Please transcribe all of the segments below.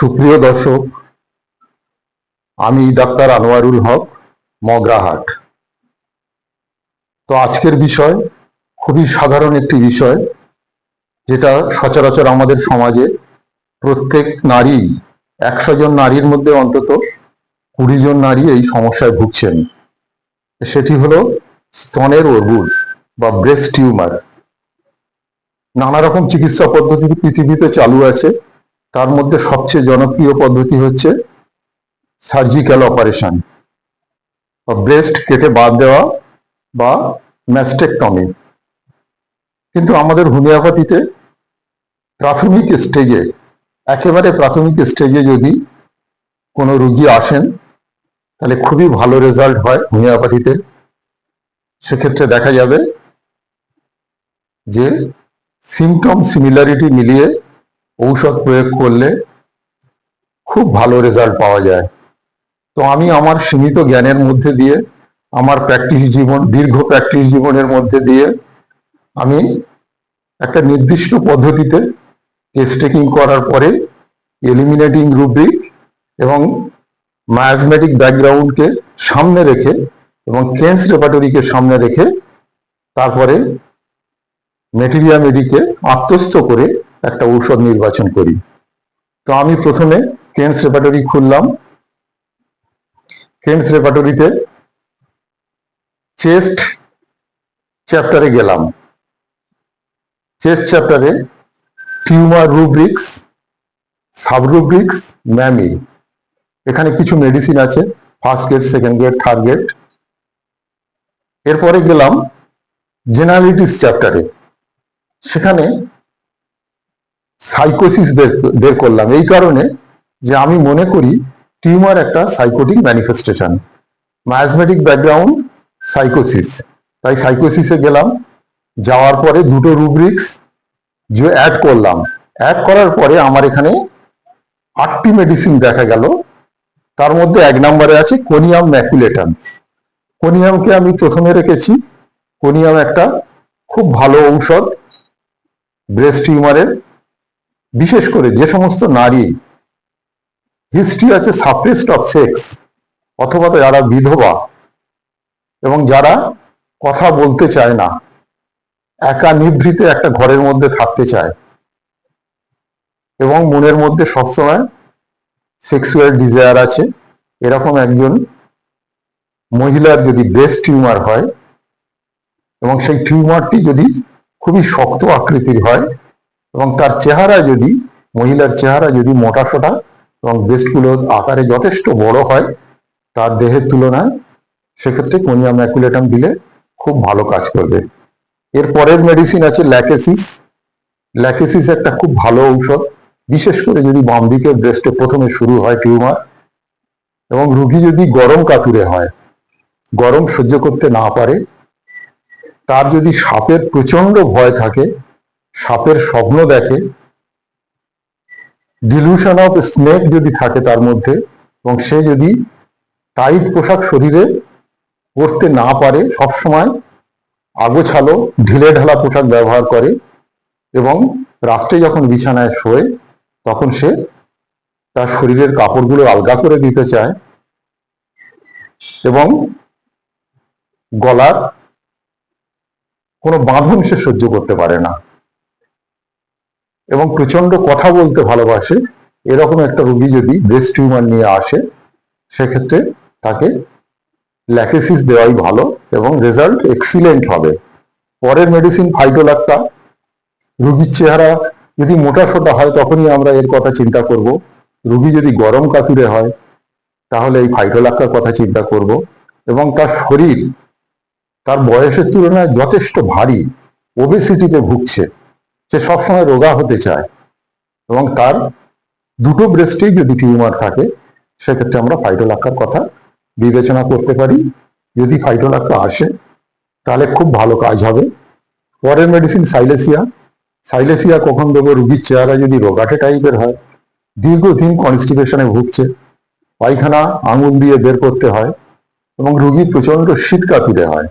সুপ্রিয় দর্শক, আমি ডাক্তার আনোয়ারুল হক, মগরাহাট। তো আজকের বিষয় খুবই সাধারণ একটি বিষয়, যেটা সচরাচর আমাদের সমাজে প্রত্যেক নারী, একশো জন নারীর মধ্যে অন্তত কুড়ি জন নারী এই সমস্যায় ভুগছেন। সেটি হলো স্তনের অর্বুদ বা ব্রেস্ট টিউমার নানা রকম চিকিৎসা পদ্ধতি পৃথিবীতে চালু আছে। তার মধ্যে সবচেয়ে জনপ্রিয় পদ্ধতি হচ্ছে সার্জিক্যাল অপারেশন ব্রেস্ট কেটে বাদ দেওয়া বা ম্যাস্টেকটমি কিন্তু আমাদের হোমিওপ্যাথিতে প্রাথমিক স্টেজে একেবারে প্রাথমিক স্টেজে যদি কোনো রুগী আসেন, তাহলে খুবই ভালো রেজাল্ট হয় হোমিওপ্যাথিতে। সেক্ষেত্রে দেখা যাবে যে সিমটম সিমিলারিটি মিলিয়ে ঔষধ প্রয়োগ করলে খুব ভালো রেজাল্ট পাওয়া যায়। তো আমি আমার সীমিত জ্ঞানের মধ্যে দিয়ে, আমার প্র্যাকটিস জীবন, দীর্ঘ প্র্যাকটিস জীবনের মধ্যে দিয়ে আমি একটা নির্দিষ্ট পদ্ধতিতে কেস টেকিং করার পরে এলিমিনেটিং রুব্রিক এবং ম্যাথমেটিক ব্যাকগ্রাউন্ডকে সামনে রেখে এবং কেন্স রেপাটরিকে সামনে রেখে তারপরে মেটেরিয়া মেডিকে আত্মস্থ করে একটা ঔষধ নির্বাচন করি। তো আমি প্রথমে কেন্স রেপাটরি খুললাম। কেন্স রেপাটরিতে চেস্ট চ্যাপ্টারে গেলাম। চেস্ট চ্যাপ্টারে টিউমার রুব্রিক্স সাবরুব্রিক্স ম্যামি। এখানে কিছু মেডিসিন আছে, first grade, second grade, third grade. এরপরে গেলাম জেনালিটিস চ্যাপ্টারে। সেখানে সাইকোসিস বের করলাম। এই কারণে যে আমি মনে করি টিউমার একটা সাইকোটিক ম্যানিফেস্টেশন ম্যাথমেটিক ব্যাকগ্রাউন্ড সাইকোসিস তাই সাইকোসিসে গেলাম, যাওয়ার পরে দুটো রুব্রিক্স যে অ্যাড করলাম। অ্যাড করার পরে আমার এখানে আটটি মেডিসিন দেখা গেল। তার মধ্যে এক নম্বরে আছে কোনিয়াম ম্যাকুলেটাম। কোনিয়ামকে আমি প্রথমে রেখেছি। কোনিয়াম একটা খুব ভালো ঔষধ ব্রেস্ট টিউমারের। বিশেষ করে যে সমস্ত নারী হিস্ট্রি আছে সাপ্রেসড অফ সেক্স অথবা যারা বিধবা, এবং যারা কথা বলতে চায় না, একা নিভৃতে একটা ঘরের মধ্যে থাকতে চায়, এবং মনের মধ্যে সবসময় সেক্সুয়াল ডিজায়ার আছে, এরকম একজন মহিলার যদি ব্রেস্ট টিউমার হয়, এবং সেই টিউমারটি যদি খুবই শক্ত আকৃতির হয় এবং তার চেহারা যদি, মহিলার চেহারা যদি মোটা সোটা এবং ব্রেস্টগুলো আকারে যথেষ্ট বড় হয়, তার দেহের তুলনায়, সেক্ষেত্রে কোনিয়া ম্যাকুলেটাম দিলে খুব ভালো কাজ করবে। এর পরের মেডিসিন আছে ল্যাকেসিস ল্যাকেসিস একটা খুব ভালো ঔষধ, বিশেষ করে যদি বাম দিকে ব্রেস্টে প্রথমে শুরু হয় টিউমার এবং রুগী যদি গরম কাতুরে হয়, গরম সহ্য করতে না পারে, তার যদি সাপের প্রচণ্ড ভয় থাকে সাপের স্বপ্ন দেখে। ডিলিউশন অফ স্নেক যদি থাকে তার মধ্যে, এবং সে যদি টাইট পোশাক শরীরে পরতে না পারে, সবসময় আগোছালো ঢিলে ঢালা পোশাক ব্যবহার করে, এবং রাত্রে যখন বিছানায় শোয়, তখন সে তার শরীরের কাপড়গুলো আলগা করে দিতে চায়, এবং গলার কোনো বাঁধন সে সহ্য করতে পারে না। এবং প্রচণ্ড কথা বলতে ভালোবাসে, এরকম একটা রোগী যদি ব্রেস্ট টিউমার নিয়ে আসে, সেক্ষেত্রে তাকে ল্যাকেসিস দেওয়াই ভালো এবং রেজাল্ট এক্সিলেন্ট হবে। পরের মেডিসিন ফাইটোলাক্টা রুগীর চেহারা যদি মোটা সোটা হয় তখনই আমরা এর কথা চিন্তা করব। রুগী যদি গরম কাতুরে হয়, তাহলে এই ফাইটোলাক্কার কথা চিন্তা করব এবং তার শরীর, তার বয়সের তুলনায় যথেষ্ট ভারী ওবেসিটিতে ভুগছে। সে সবসময় রোগা হতে চায় এবং তার দুটো ব্রেস্টেই যদি টিউমার থাকে, সেক্ষেত্রে আমরা ফাইটোলাক্কার কথা বিবেচনা করতে পারি। যদি ফাইটোলাক্কা আসে, তাহলে খুব ভালো কাজ হবে। পরের মেডিসিন সাইলেসিয়া সাইলেসিয়া কখন দেবো? রুগীর চেহারা যদি রোগাটে টাইপের হয়। দীর্ঘদিন কনস্টিপেশনে ভুগছে। পায়খানা, আঙুল দিয়ে বের করতে হয় এবং রুগী প্রচণ্ড শীত কাতুরে হয়।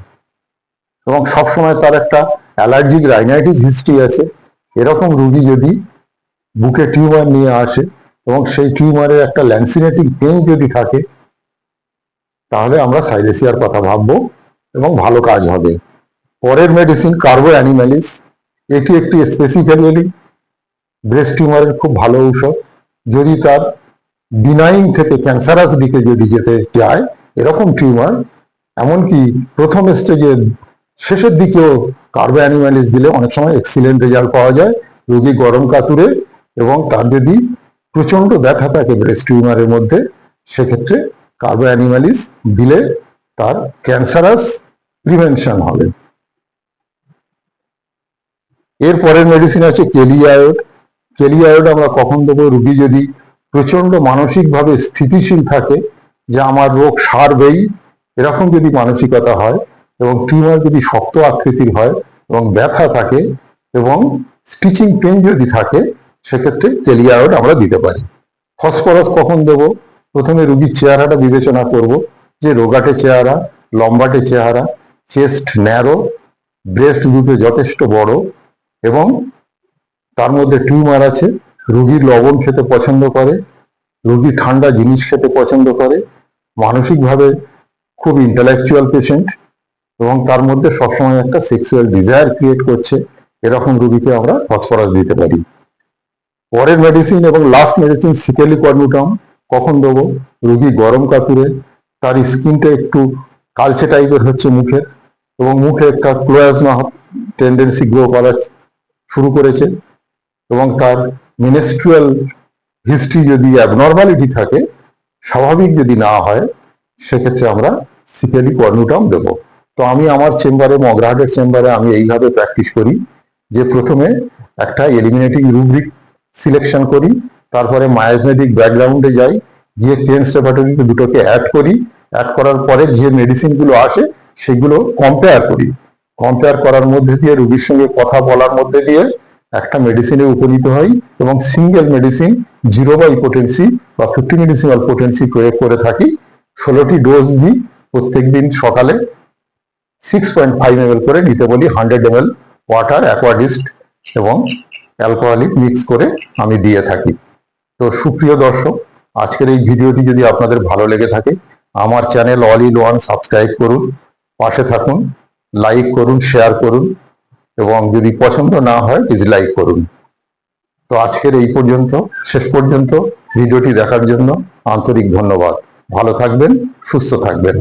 এবং সবসময় তার একটা অ্যালার্জিক রাইনাইটিস হিস্ট্রি আছে। এরকম রুগী যদি বুকে টিউমার নিয়ে আসে এবং সেই টিউমারের একটা ল্যান্সিনেটিং পেন যদি থাকে, তাহলে আমরা সাইলেসিয়ার কথা ভাববো এবং ভালো কাজ হবে। পরের মেডিসিন কার্বো অ্যানিম্যালিস এটি একটি স্পেসিফিক্যালি ব্রেস্ট টিউমারের খুব ভালো ঔষধ। যদি তার বিনাইন থেকে ক্যান্সারাস দিকে যদি যেতে যায়, এরকম টিউমার এমনকি প্রথম স্টেজে শেষের দিকেও কার্বো অ্যানিমালিস দিলে অনেক সময় এক্সিলেন্ট রেজাল্ট পাওয়া যায়। রোগী গরম কাতুরে এবং তার যদি প্রচণ্ড ব্যথা থাকে ব্রেস্ট টিউমারের মধ্যে, সেক্ষেত্রে কার্বো অ্যানিমালিস দিলে তার ক্যান্সারাস প্রিভেনশন হবে। এর পরের মেডিসিন আছে কেলিয়ায়োড। কেলিয়ায়োড আমরা কখন দেবো? রুগী যদি প্রচণ্ড মানসিকভাবে স্থিতিশীল থাকে, যে আমার রোগ সারবেই, এরকম যদি মানসিকতা হয় এবং টিউমার যদি শক্ত আকৃতির হয় এবং ব্যথা থাকে এবং স্টিচিং পেন যদি থাকে, সেক্ষেত্রে কেলিয়ায়োড আমরা দিতে পারি। ফসফরাস কখন দেব? প্রথমে রুগীর চেহারাটা বিবেচনা করব যে রোগাটে চেহারা, লম্বাটে চেহারা চেস্ট ন্যারো ব্রেস্ট দুটো যথেষ্ট বড় এবং তার মধ্যে টিউমার আছে, রুগীর লবণ খেতে পছন্দ করে রুগী ঠান্ডা জিনিস খেতে পছন্দ করে, মানসিকভাবে খুব ইন্টালেকচুয়াল পেশেন্ট এবং তার মধ্যে সবসময় একটা সেক্সুয়াল ডিজায়ার ক্রিয়েট করছে। এরকম রুগীকে আমরা ফসফরাস দিতে পারি। পরের মেডিসিন এবং লাস্ট মেডিসিন সিকেলি কর্নুটাম কখন দেবো? রুগী গরম কাতুরে তার স্কিনটা একটু কালচে টাইপের হচ্ছে মুখে এবং মুখে একটা ক্লোয়াজমা টেন্ডেন্সি গ্রো করা শুরু করেছে এবং তার মিনিস্ট্রিয়াল হিস্ট্রি যদি অ্যাবনর্মালিটি থাকে, স্বাভাবিক যদি না হয়, সেক্ষেত্রে আমরা সিকেলি কর্নুটাম দেব। তো আমি আমার চেম্বারে মগরাহাটের চেম্বারে আমি এইভাবে প্র্যাকটিস করি যে প্রথমে একটা এলিমিনেটিং রুব্রিক সিলেকশন করি, তারপরে মায়োজমেটিক ব্যাকগ্রাউন্ডে যাই, গিয়ে ট্রেন স্টেপাটরিকে দুটোকে অ্যাড করি অ্যাড করার পরে যে মেডিসিনগুলো আসে সেগুলো কম্পেয়ার করি। কম্পেয়ার করার মধ্যে দিয়ে রুগীর সঙ্গে কথা বলার মধ্যে দিয়ে একটা মেডিসিনে উপনীত হয় এবং single medicine zero by potency বা ফিফটি মেডিসিন মেডিসিনাল পোটেন্সি প্রয়োগ করে থাকি। ষোলোটি ডোজ দিই প্রত্যেক দিন সকালে। সিক্স পয়েন্ট ফাইভ এম করে নিতে বলি হান্ড্রেড এম এল ওয়াটার অ্যাকোয়াডিস্ট এবং অ্যালকোহলিক মিক্স করে আমি দিয়ে থাকি। তো সুপ্রিয় দর্শক, আজকের এই ভিডিওটি যদি আপনাদের ভালো লেগে থাকে, আমার channel all in one subscribe করুন, পাশে থাকুন, লাইক করুন, শেয়ার করুন এবং যদি পছন্দ না হয় ডিসলাইক করুন। তো আজকের এই পর্যন্ত, শেষ পর্যন্ত ভিডিওটি দেখার জন্য আন্তরিক ধন্যবাদ। ভালো থাকবেন, সুস্থ থাকবেন।